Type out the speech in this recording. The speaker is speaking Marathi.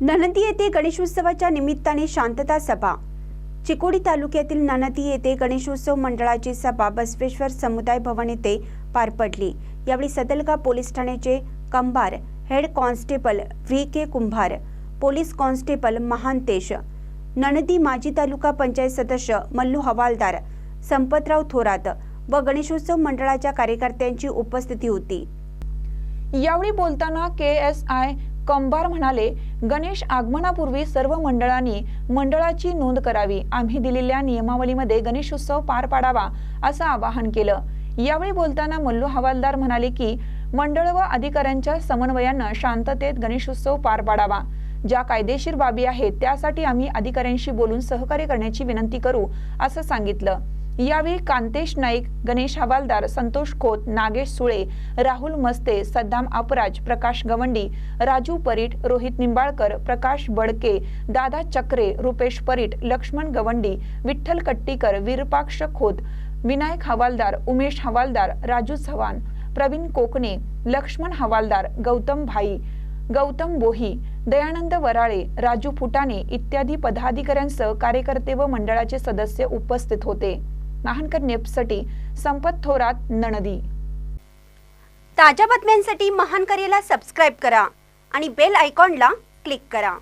ननदी येथे गणेशोत्सवाच्या निमित्ताने शांतता सभा. चिकोडी तालुक्यातील ननदी येथे गणेशोत्सव मंडळाची सभा बसवेश्वर समुदाय भवन येथे पार पडली. यावेळी सदलगा पोलीस ठाण्याचे Kambhar head constable V. K. Kumbhar police constable Mahantesh Nanadi माजी तालुका पंचायत सदस्य मल्लू हवालदार संपतराव थोरात व गणेशोत्सव मंडळाच्या कार्यकर्त्यांची उपस्थिती होती. यावेळी बोलताना के एस आय कंभार म्हणाले गणेश आगमनापूर्वी सर्व मंडळांनी मंडळाची नोंद करावी. आम्ही दिलेल्या नियमावलीमध्ये गणेशोत्सव पार पाडावा असं आवाहन केलं. यावेळी बोलताना मल्लू हवालदार म्हणाले की मंडळ व अधिकाऱ्यांच्या समन्वयानं शांततेत गणेशोत्सव पार पाडावा. ज्या कायदेशीर बाबी आहेत त्यासाठी आम्ही अधिकाऱ्यांशी बोलून सहकार्य करण्याची विनंती करू असं सांगितलं. यावेळी कांतेश नाईक गणेश हवालदार संतोष खोत नागेश सुळे राहुल मस्ते सद्दाम अपराज प्रकाश गवंडी राजू परीट रोहित निंबाळकर प्रकाश बडके दादा चक्रे रुपेश परीट लक्ष्मण गवंडी विठ्ठल कट्टीकर विरपाक्ष खोत विनायक हवालदार उमेश हवालदार राजू चव्हाण प्रवीण कोकणे लक्ष्मण हवालदार गौतम भाई गौतम बोही दयानंद वराळे राजू फुटाणे इत्यादी पदाधिकाऱ्यांसह कार्यकर्ते व मंडळाचे सदस्य उपस्थित होते. नाहनकर नेपसाठी संपत थोरात नणदी. ताज्या बातम्यांसाठी महानकरेला सबस्क्राईब करा आणि बेल आयकॉनला क्लिक करा.